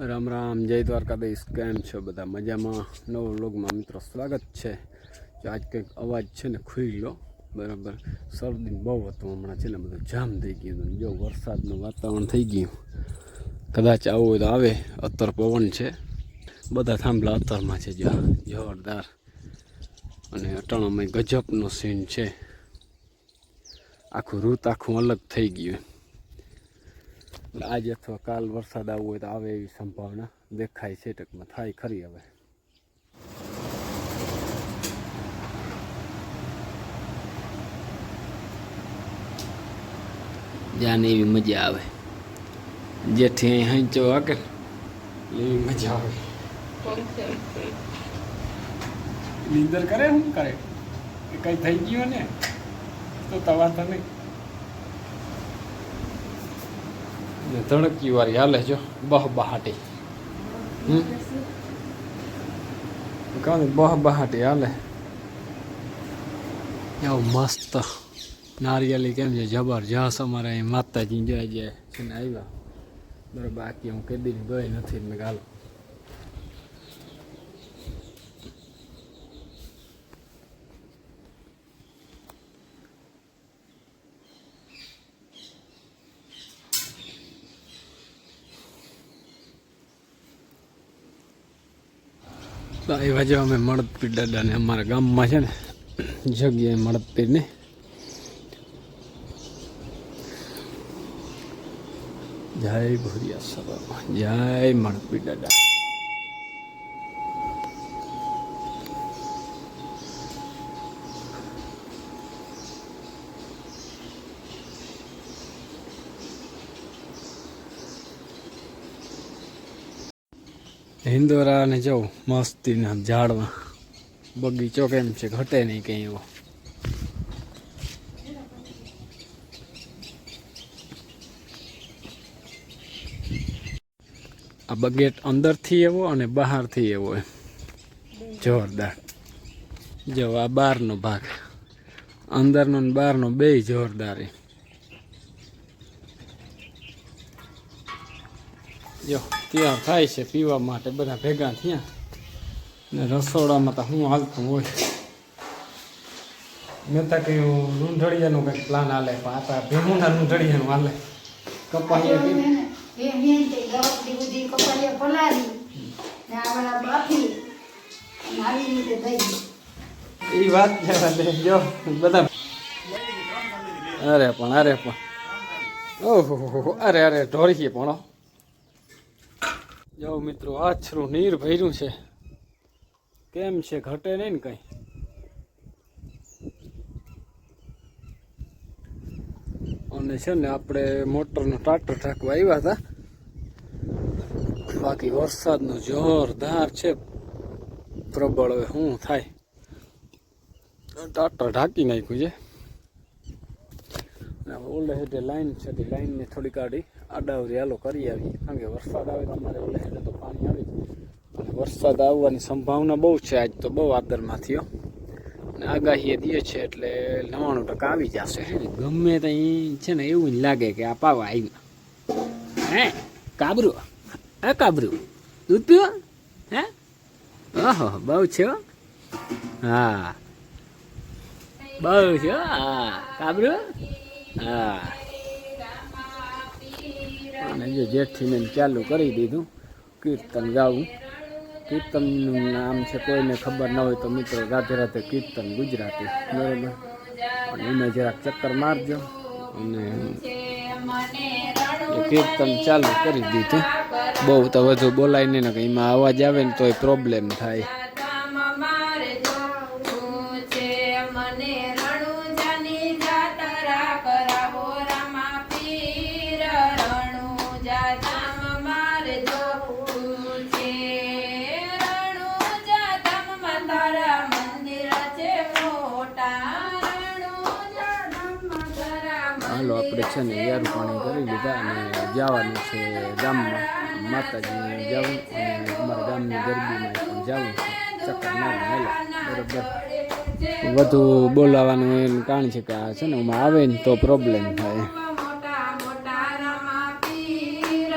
રામ રામ, જય દ્વારકાધીશ, કેમ છો બધા? મજામાં? નવો વ્લોગમાં મિત્રો સ્વાગત છે. જો આજ કંઈક અવાજ છે ને ખુઈ લો બરાબર? શરદી બહુ હતું હમણાં, છે ને બધું જામ થઈ ગયું જો વરસાદનું વાતાવરણ થઈ ગયું, કદાચ આવું હોય તો આવે, અત્તર પવન છે. બધા થાંભલા અત્તરમાં છે, જો. જોરદાર. અને અટાણામાં ગજબનો સીન છે. આખું રૂત આખું અલગ થઈ ગયું. એટલે આજે અથવા કાલ વરસાદ આવવો હોય તો આવે એવી સંભાવના દેખાય છે ટકમાં. થાય ખરી હવે. જાને એવી મજા આવે. જેથી અહીં હંચો વાગે એવી મજા આવે. નીંદર કરે શું કરે? કઈ થઈ ગયું ને? તો તવા તો ધડકી વાળી હાલે જો બહ બહાટી કહું બહ બહાટી હાલે. એવું મસ્ત નારિયેલી કેમ છે? જબરજસ્ત અમારે અહીં માતાજી જોઈ જાય છે આવ્યા. બરાબર, બાકી હું કદી ગઈ નથી મેં ગાલો તો એવા જો અમે મળદપીર દાદાને અમારા ગામમાં છે ને, જગ્યાએ મળદપીરને જય ભૂરિયા સભા. જય મળદપીર દાદા. હિન્દોરાને જવું મસ્તીના ઝાડમાં. બગીચો કેમ છે? ઘટે નહીં કંઈ એવો. આ બગેટ અંદરથી એવો અને બહારથી એવો એમ. જોરદાર. જો આ બહારનો ભાગ. અંદરનો ને બહારનો બે જોરદાર જો. તૈયાર થાય છે પીવા માટે બધા ભેગા થયા. ને રસોડામાં તો હું હાલતું હોય. મેં તો કહ્યું લૂંઢળિયાનું કંઈક પ્લાન હાલે પણ આપણા ભીમુના લૂંઢળિયાનું હાલે. કપાઈ એ વાત જો બધા અરે પણ અરે પણ. ઓહો અરે અરે ઢોરી પણ. જો મિત્રો, આછરું નીર ભર્યું છે. કેમ છે? ઘટે નહીં ને કઈ? અને છે ને, આપણે મોટરનો ટાટર ઢાંકવા આવ્યા હતા. બાકી વરસાદનું જોરદાર છે. પ્રબળ હવે શું થાય? ટાટર ઢાંકી નાખ્યું છે. ઓલે હેઠે લાઈન છે લાઈનને થોડી કાઢી આડાવરી હાલો કરી આવી. કારણ કે વરસાદ આવે તમારે ઓલે એટલે તો પાણી આવી વરસાદ આવવાની સંભાવના બહુ છે આજ તો, બહુ આદરમાં થયો. અને આગાહીએ દે છે એટલે નવાણું ટકા આવી જશે. ગમે ત્યાં છે ને એવું જ લાગે કે આ પાવા આવ્યા હે, કાબરું? હે, કાબરું? દૂધ પીવો? હે? ઓહો, બહુ છે. હા. બહુ છે હા. કાબરું? હા. અને જે જેઠથી મેં ચાલુ કરી દીધું, કીર્તન ગાવું. કીર્તનનું નામ છે, કોઈને ખબર ન હોય તો મિત્રો રાધે રાધે કીર્તન ગુજરાતી. બરોબર? અને એમાં જરાક ચક્કર મારજો. અને કીર્તન ચાલુ કરી દીધું. બહુ તો વધુ બોલાય નહીં ને કે એમાં અવાજ આવે ને તોય પ્રોબ્લેમ થાય. છે ને, યારું પાણી કરી લીધા અને જવાનું છે ગામમાં. માતાજી જવું અને અમારા ગામની ગરબીમાં પણ જવું છે. ચક્કર મારી બરોબર. વધુ બોલાવાનું એનું કારણ છે કે આ છે ને એમાં આવે ને તો પ્રોબ્લેમ થાય. રામા પીર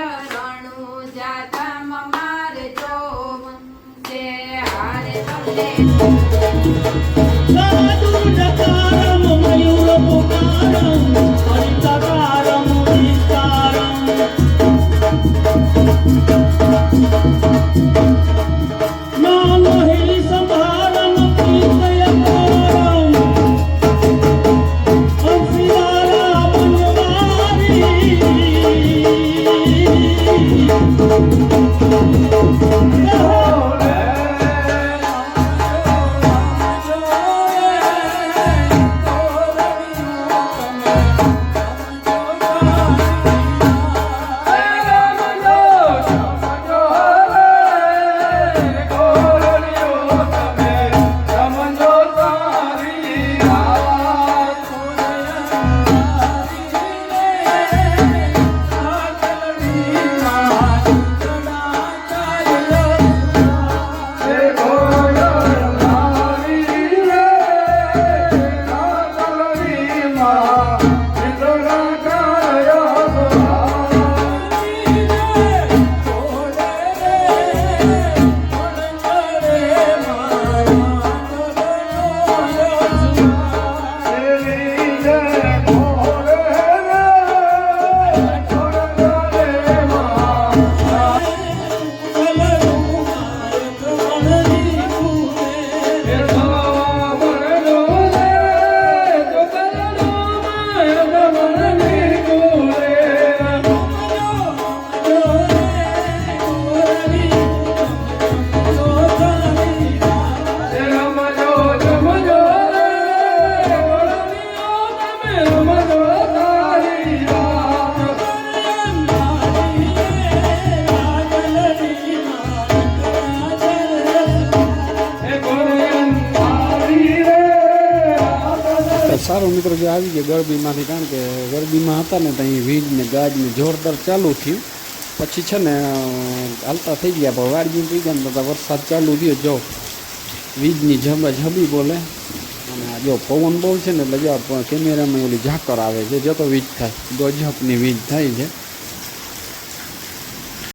સારું મિત્રો જે આવી ગયો ગરબીમાંથી, કારણ કે ગરબીમાં હતા ને ત્યાં વીજને ગાજને ગાજ જોરદાર ચાલુ થયું. પછી છે ને હાલતા થઈ ગયા, પણ વાડજી થઈ ગયા ને તો વરસાદ ચાલુ થયો. જો વીજની ઝબા ઝબી બોલે. અને જો પવન બહુ છે ને, એટલે જો કેમેરામાં ઓલી ઝાકર આવે છે જતો વીજ થાય. ગજબની વીજ થાય છે.